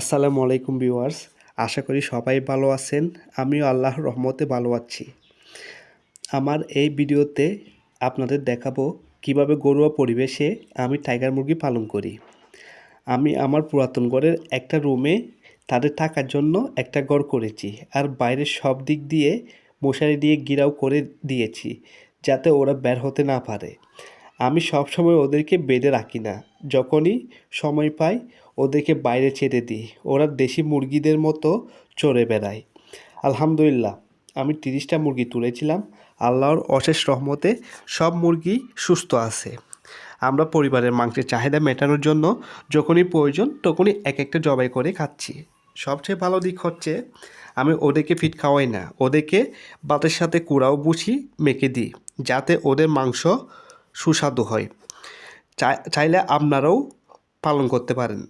আসসালামু আলাইকুম ভিউয়ার্স, আশা করি সবাই ভালো আছেন। আমিও আল্লাহর রহমতে ভালো আছি। আমার এই ভিডিওতে আপনাদের দেখাবো কীভাবে ঘরোয়া পরিবেশে আমি টাইগার মুরগি পালন করি। আমি আমার পুরাতন ঘরের একটা রুমে তাদের থাকার জন্য একটা ঘর করেছি আর বাইরের সব দিক দিয়ে মশারি দিয়ে গিরাও করে দিয়েছি, যাতে ওরা বের হতে না পারে। আমি সব সময় ওদেরকে বেঁধে রাখি না। যখনই সময় পাই, ওদেরকে বাইরে ছেড়ে দিই। ওরা দেশি মুরগিদের মতো চড়ে বেড়ায়। আলহামদুলিল্লাহ, আমি তিরিশটা মুরগি তুলেছিলাম। আল্লাহর অশেষ রহমতে সব মুরগি সুস্থ আছে। আমরা পরিবারের মাংসের চাহিদা মেটানোর জন্য যখনই প্রয়োজন, তখনই এক একটা জবাই করে খাচ্ছি। সবচেয়ে ভালো দিক হচ্ছে, আমি ওদেরকে ফিট খাওয়াই না। ওদেরকে ভাতের সাথে কুড়াও বুঝি, মেখে দিই। যাতে ওদের মাংস সুস্বাদু হয়। চাই- চাইলে আপনারাও পালন করতে পারেন।